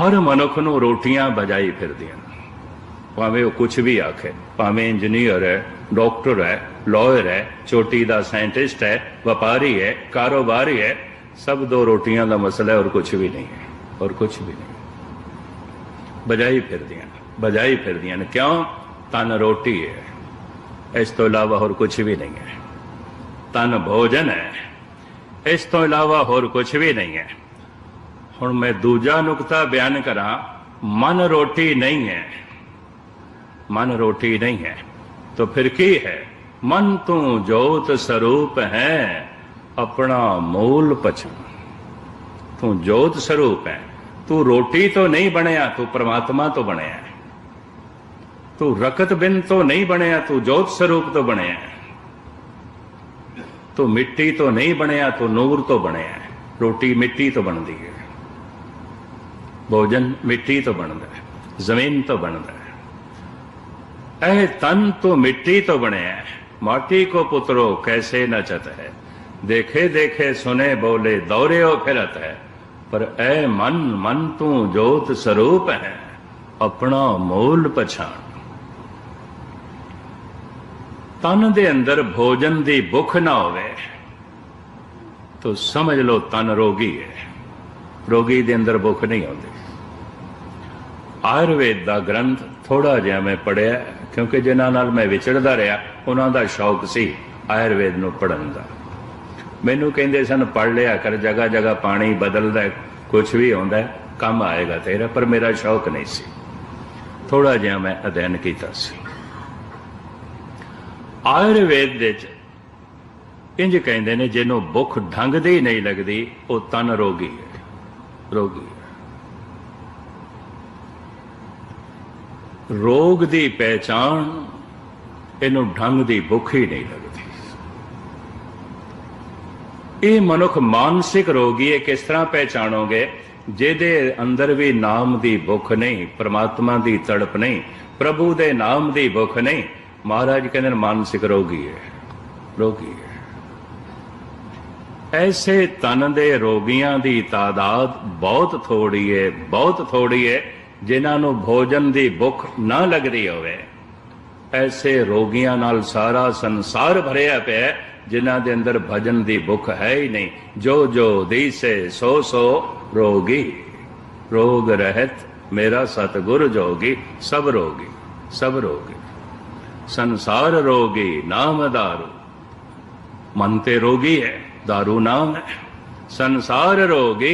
ਹਰ ਮਨੁੱਖ ਨੂੰ ਰੋਟੀਆਂ ਬਜਾਈ ਫਿਰਦੀਆਂ ਭਾਵੇਂ ਉਹ ਕੁਝ ਵੀ ਆਖੇ, ਭਾਵੇਂ ਇੰਜੀਨੀਅਰ ਹੈ, ਡਾਕਟਰ ਹੈ, ਲਾਇਰ ਹੈ, ਚੋਟੀ ਦਾ ਸਾਇੰਟਿਸਟ ਹੈ, ਵਪਾਰੀ ਹੈ, ਕਾਰੋਬਾਰੀ ਹੈ, ਸਭ ਦੋ ਰੋਟੀਆਂ ਦਾ ਮਸਲਾ ਹੈ ਔਰ ਕੁਝ ਵੀ ਨਹੀਂ ਹੈ, ਔਰ ਕੁਝ ਵੀ ਨਹੀਂ। ਬਜਾਈ ਫਿਰਦੀਆਂ ਬਜਾਈ ਫਿਰਦੀਆਂ ਨੇ। ਕਿਉਂ? ਤਨ ਰੋਟੀ ਹੈ। ਇਸ ਤੋਂ ਇਲਾਵਾ ਹੋਰ ਕੁਝ ਵੀ ਨਹੀਂ ਹੈ। ਤਨ ਭੋਜਨ ਹੈ। ਇਸ ਤੋਂ ਇਲਾਵਾ ਹੋਰ ਕੁਝ ਵੀ ਨਹੀਂ ਹੈ। ਹੁਣ ਮੈਂ ਦੂਜਾ ਨੁਕਤਾ ਬਿਆਨ ਕਰਾਂ ਮਨ ਰੋਟੀ ਨਹੀਂ ਹੈ ਮਨ ਰੋਟੀ ਨਹੀਂ ਹੈ तो फिर की है मन तू जोत स्वरूप है अपना मूल पचन तू जोत स्वरूप है तू रोटी तो नहीं बनया तू परमात्मा तो बनया है तू रकत बिन तो नहीं बनया तू जोत स्वरूप तो बनया है तू मिट्टी तो नहीं बनया तू नूर तो बनया है रोटी मिट्टी तो बनती है ਭੋਜਨ ਮਿੱਟੀ ਤੋਂ ਬਣਦਾ ਹੈ, ਜ਼ਮੀਨ ਤੋਂ ਬਣਦਾ ਹੈ। ਇਹ ਤਨ ਤੋਂ ਮਿੱਟੀ ਤੋਂ ਬਣਿਆ ਹੈ। ਮਾਟੀ ਕੋ ਪੁੱਤਰੋ ਕੈਸੇ ਨਚਤ ਹੈ। ਦੇਖੇ ਦੇਖੇ ਸੁਨੇ ਬੋਲੇ ਦੌਰਿਓ ਫਿਰਤ ਹੈ। ਪਰ ਐ ਮਨ ਮਨ ਤੂੰ ਜੋਤ ਸਰੂਪ ਹੈ। ਆਪਣਾ ਮੂਲ ਪਛਾਣ। ਤਨ ਦੇ ਅੰਦਰ ਭੋਜਨ ਦੀ ਭੁੱਖ ਨਾ ਹੋਵੇ, ਤੋ ਸਮਝ ਲਓ ਤਨ ਰੋਗੀ ਹੈ। ਰੋਗੀ ਦੇ ਅੰਦਰ ਭੁੱਖ ਨਹੀਂ ਹੁੰਦੀ ਆਯੁਰਵੇਦ ਦਾ ਗ੍ਰੰਥ ਥੋੜਾ ਜਿਹਾ ਮੈਂ ਪੜਿਆ ਕਿਉਂਕਿ ਜਿਨ੍ਹਾਂ ਨਾਲ ਮੈਂ ਵਿਚਰਦਾ ਰਿਹਾ, ਉਹਨਾਂ ਦਾ ਸ਼ੌਕ ਸੀ ਆਯੁਰਵੇਦ ਨੂੰ ਪੜਨ ਦਾ। ਮੈਨੂੰ ਕਹਿੰਦੇ ਸਨ ਪੜ ਲਿਆ ਕਰ ਜਗਾ ਜਗਾ ਪਾਣੀ ਬਦਲਦਾ ਕੁਝ ਵੀ ਹੁੰਦਾ ਕੰਮ ਆਏਗਾ ਤੇਰਾ, ਪਰ ਮੇਰਾ ਸ਼ੌਕ ਨਹੀਂ ਸੀ। ਥੋੜਾ ਜਿਹਾ ਮੈਂ ਅਧਿਐਨ ਕੀਤਾ ਸੀ। ਆਯੁਰਵੇਦ ਦੇ ਚ ਇੰਜ ਕਹਿੰਦੇ ਨੇ, ਜਿਹਨੂੰ ਭੁੱਖ ਢੰਗ ਦੀ ਨਹੀਂ ਲੱਗਦੀ, ਉਹ ਤਨ ਰੋਗੀ ਹੈ ਰੋਗੀ ਹੈ। ਰੋਗ ਦੀ ਪਹਿਚਾਣ ਇਹਨੂੰ ਢੰਗ ਦੀ ਭੁੱਖ ਹੀ ਨਹੀਂ ਲੱਗਦੀ। ਇਹ ਮਨੁੱਖ ਮਾਨਸਿਕ ਰੋਗੀ ਹੈ ਕਿਸ ਤਰ੍ਹਾਂ ਪਹਿਚਾਣੋਗੇ? ਜਿਹਦੇ ਅੰਦਰ ਵੀ ਨਾਮ ਦੀ ਭੁੱਖ ਨਹੀਂ, ਪ੍ਰਮਾਤਮਾ ਦੀ ਤੜਪ ਨਹੀਂ, ਪ੍ਰਭੂ ਦੇ ਨਾਮ ਦੀ ਭੁੱਖ ਨਹੀਂ, ਮਹਾਰਾਜ ਕਹਿੰਦੇ ਨੇ ਮਾਨਸਿਕ ਰੋਗੀ ਹੈ ਰੋਗੀ ਹੈ। ਐਸੇ ਤਨ ਦੇ ਰੋਗੀਆਂ ਦੀ ਤਾਦਾਦ ਬਹੁਤ ਥੋੜੀ ਹੈ, ਬਹੁਤ ਥੋੜੀ ਹੈ। ਜਿਨ੍ਹਾਂ ਨੂੰ ਭੋਜਨ ਦੀ ਭੁੱਖ ਨਾ ਲੱਗਦੀ ਹੋਵੇ। ਐਸੇ ਰੋਗੀਆਂ ਨਾਲ ਸਾਰਾ ਸੰਸਾਰ ਭਰਿਆ ਪਿਆ ਜਿਨ੍ਹਾਂ ਦੇ ਅੰਦਰ ਭਜਨ ਦੀ ਭੁੱਖ ਹੈ ਹੀ ਨਹੀਂ। ਜੋ ਜੋ ਦੀਸੇ, ਸੋ ਸੋ ਰੋਗੀ। ਰੋਗ ਰਹਿਤ ਮੇਰਾ ਸਤਗੁਰ ਜੋਗੀ, ਸਭ ਰੋਗੀ ਸਭ ਰੋਗੀ। ਸੰਸਾਰ ਰੋਗੀ, ਨਾਮ ਦਾਰੂ। ਮਨ ਤੇ ਰੋਗੀ ਹੈ, ਦਾਰੂ ਨਾਮ ਹੈ। ਸੰਸਾਰ ਰੋਗੀ